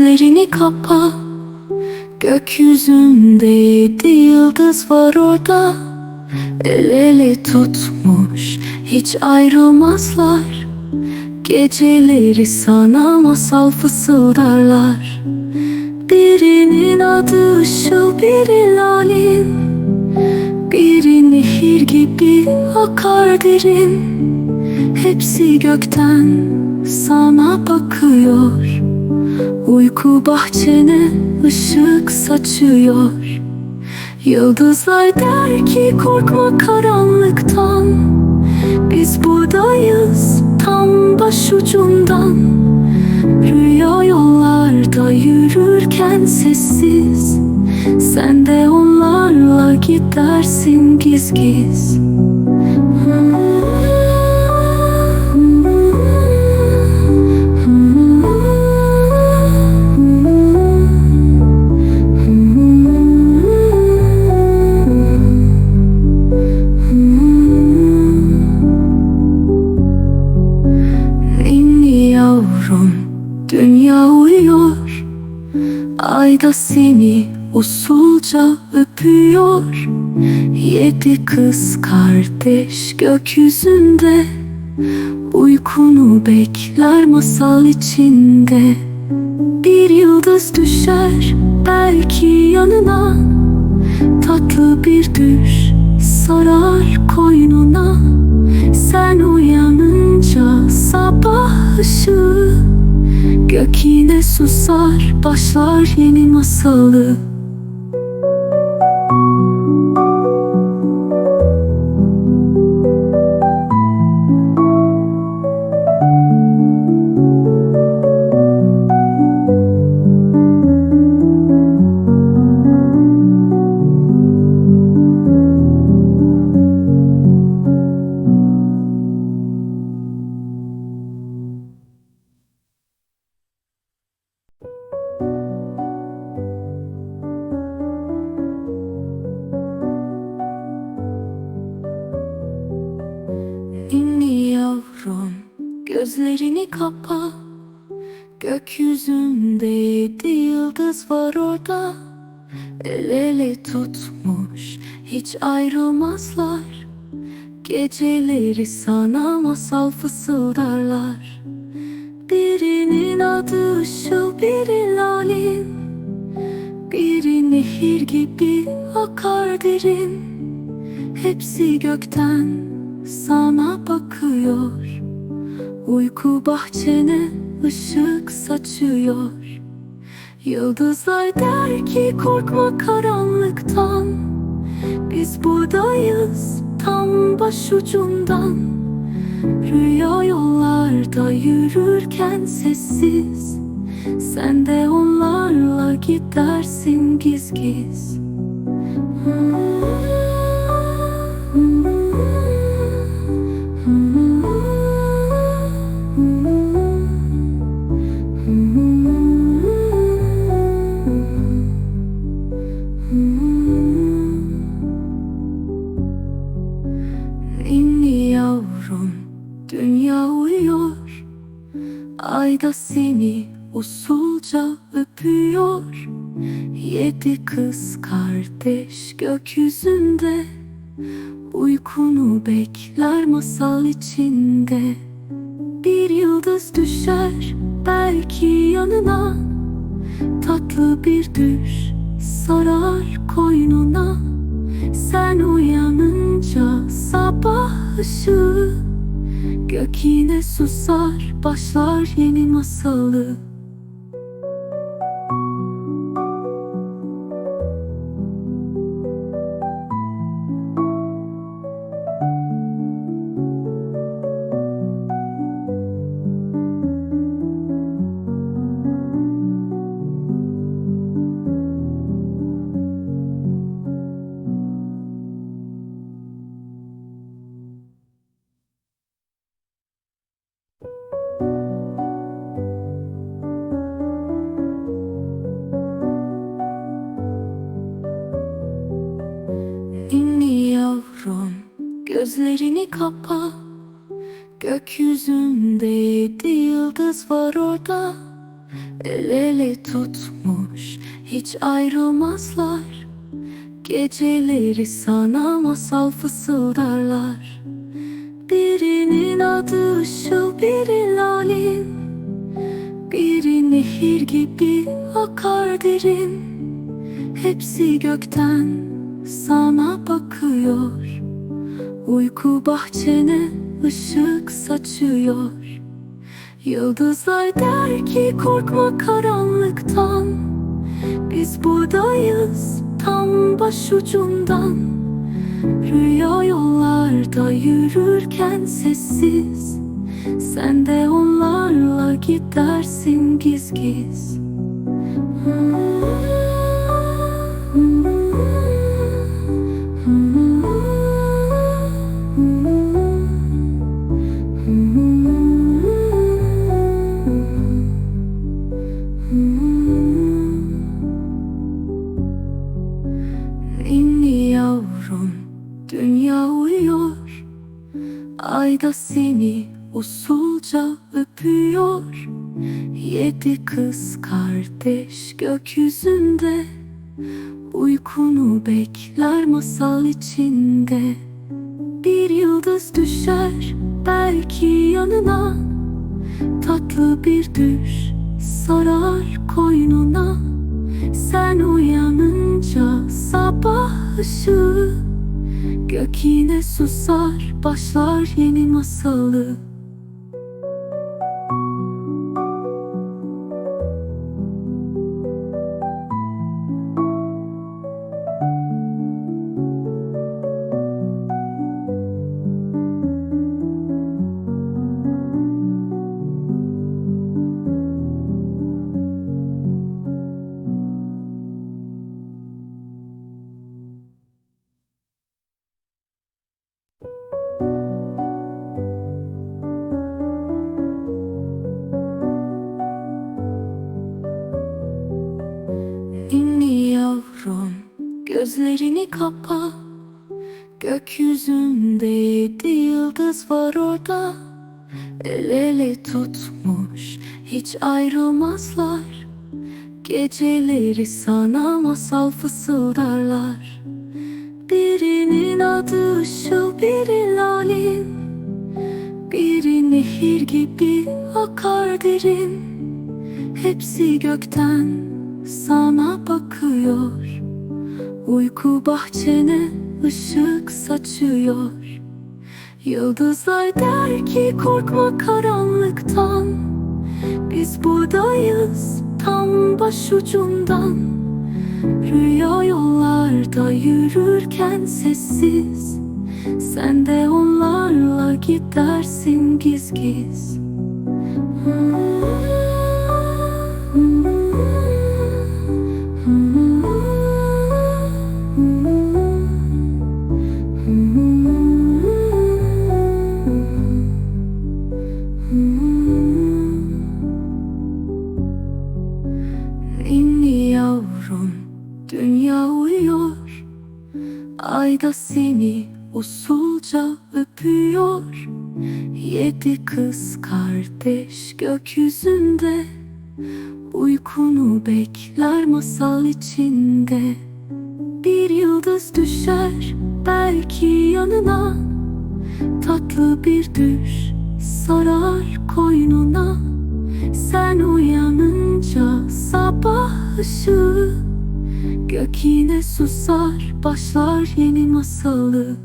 Gözlerini kapa. Gökyüzündeydi yıldız var orada. El ele tutmuş hiç ayrılmazlar. Geceleri sana masal fısıldarlar. Birinin adı Işıl biri Lalin. Biri nehir gibi akar derin. Hepsi gökten sana bakıyor Uyku bahçene ışık saçıyor. Yıldızlar der ki korkma karanlıktan. Biz buradayız tam başucundan. Rüya yollarda yürürken sessiz. Sen de onlarla gidersin giz giz dünya uyuyor. Ayda seni usulca öpüyor. Yedi kız kardeş gökyüzünde. Uykunu bekler masal içinde. Bir yıldız düşer belki yanına. Tatlı bir düş sarar koynuna. Sen uyanınca sabah ışığı Gök yine susar başlar yeni masalı gözlerini kapa. Gökyüzündeydi yıldız var orada. El ele tutmuş hiç ayrılmazlar. Geceleri sana masal fısıldarlar. Birinin adı Işıl biri Lalin Biri nehir gibi akar derin. Hepsi gökten sana bakıyor Uyku bahçene ışık saçıyor. Yıldızlar der ki korkma karanlıktan. Biz buradayız tam başucundan. Rüya yollarda yürürken sessiz. Sen de onlarla gidersin giz giz Ninni Ayda seni usulca öpüyor. Yedi kız kardeş gökyüzünde. Uykunu bekler masal içinde. Bir yıldız düşer belki yanına. Tatlı bir düş sarar koynuna. Sen uyanınca sabah ışığı Gök yine susar başlar yeni masalı Kapa. Gökyüzündeydi yıldız var orada. El ele tutmuş hiç ayrılmazlar. Geceleri sana masal fısıldarlar. Birinin adı Işıl, biri Lalin Biri nehir gibi akar derin. Hepsi gökten sana bakıyor Uyku bahçene ışık saçıyor. Yıldızlar der ki korkma karanlıktan. Biz buradayız tam başucundan. Rüya yollarda yürürken sessiz. Sen de onlarla gidersin giz giz Ninni kız kardeş gökyüzünde. Uykunu bekler masal içinde. Bir yıldız düşer belki yanına. Tatlı bir düş sarar koynuna. Sen uyanınca sabah ışığı Gök yine susar başlar yeni masalı kapa Gökyüzünde yedi yıldız var orada. El ele tutmuş hiç ayrılmazlar. Geceleri sana masal fısıldarlar. Birinin adı Işıl, biri Lalin. Biri nehir gibi akar derin. Hepsi gökten sana bakıyor Uyku bahçene ışık saçıyor. Yıldızlar der ki korkma karanlıktan. Biz buradayız tam başucundan. Rüya yollarda yürürken sessiz. Sen de onlarla gidersin giz giz Ninni Uykunu bekler masal içinde. Bir yıldız düşer belki yanına. Tatlı bir düş sarar koynuna. Sen uyanınca sabah ışığı Gök yine susar başlar yeni masalı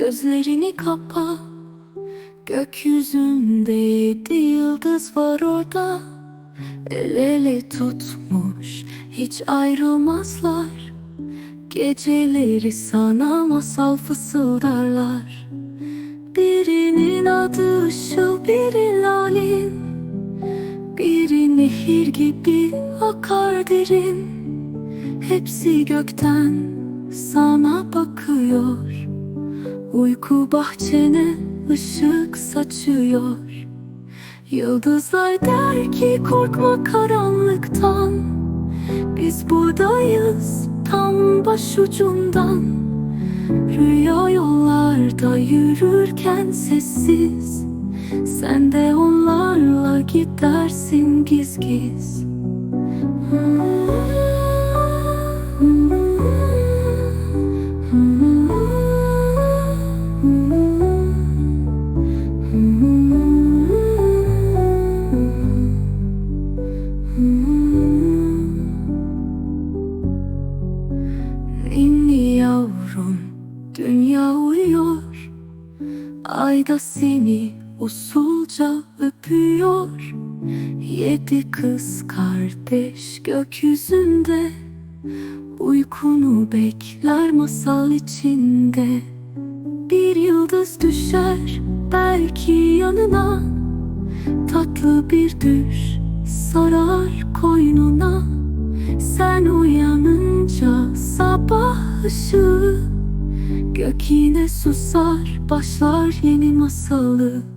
gözlerini kapa. Gökyüzünde yedi yıldız var orada. El ele tutmuş hiç ayrılmazlar. Geceleri sana masal fısıldarlar. Birinin adı Işıl, biri Lalin. Biri nehir gibi akar derin. Hepsi gökten sana bakıyor Uyku bahçene ışık saçıyor. Yıldızlar der ki korkma karanlıktan. Biz buradayız tam başucundan. Rüya yollarda yürürken sessiz. Sen de onlarla gidersin giz giz Ninni Yedi kız kardeş gökyüzünde. Uykunu bekler masal içinde. Bir yıldız düşer belki yanına. Tatlı bir düş sarar koynuna. Sen uyanınca sabah ışığı. Gök yine susar başlar yeni masalı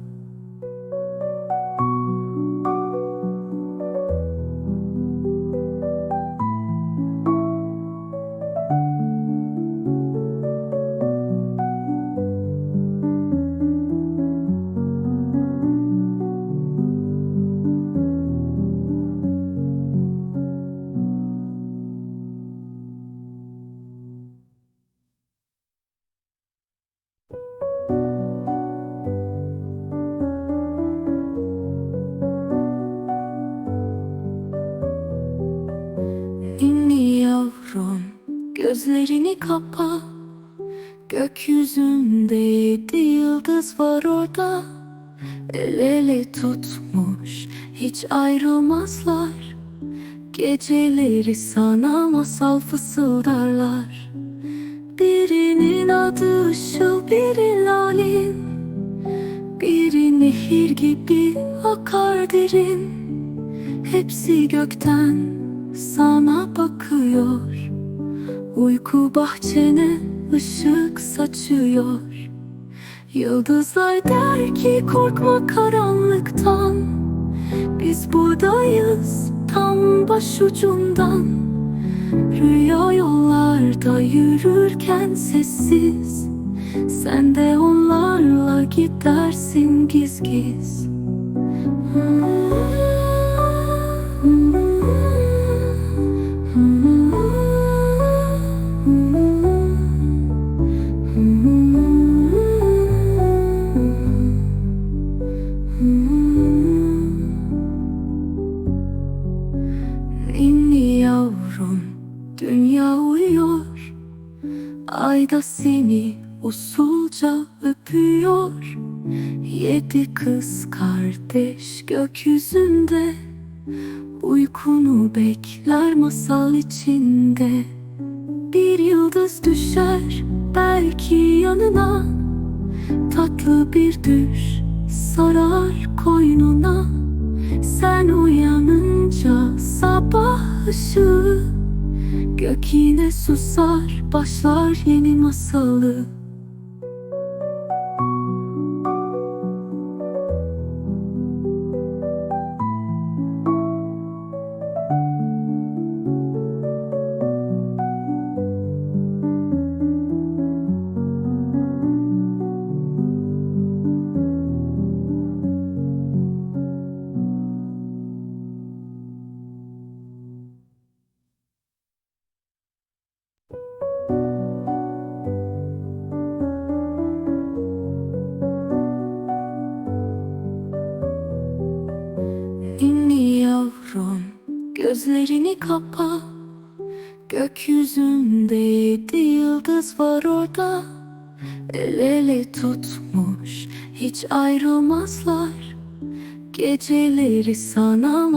gözlerini kapa. Gökyüzünde yedi yıldız var orada. El ele tutmuş hiç ayrılmazlar. Geceleri sana masal fısıldarlar. Birinin adı Işıl, biri Lalin. Biri nehir gibi akar derin. Hepsi gökten sana bakıyor Uyku bahçene ışık saçıyor. Yıldızlar der ki korkma karanlıktan. Biz buradayız tam başucundan. Rüya yollarda yürürken sessiz. Sen de onlarla gidersin giz giz Ninni Ayda seni usulca öpüyor. Yedi kız kardeş gökyüzünde. Uykunu bekler masal içinde. Bir yıldız düşer belki yanına. Tatlı bir düş sarar koynuna. Sen uyanınca sabah ışığı Gök yine susar başlar yeni masalı gözlerini kapa. Gökyüzünde yedi yıldız var orada. El ele tutmuş hiç ayrılmazlar. Geceleri sana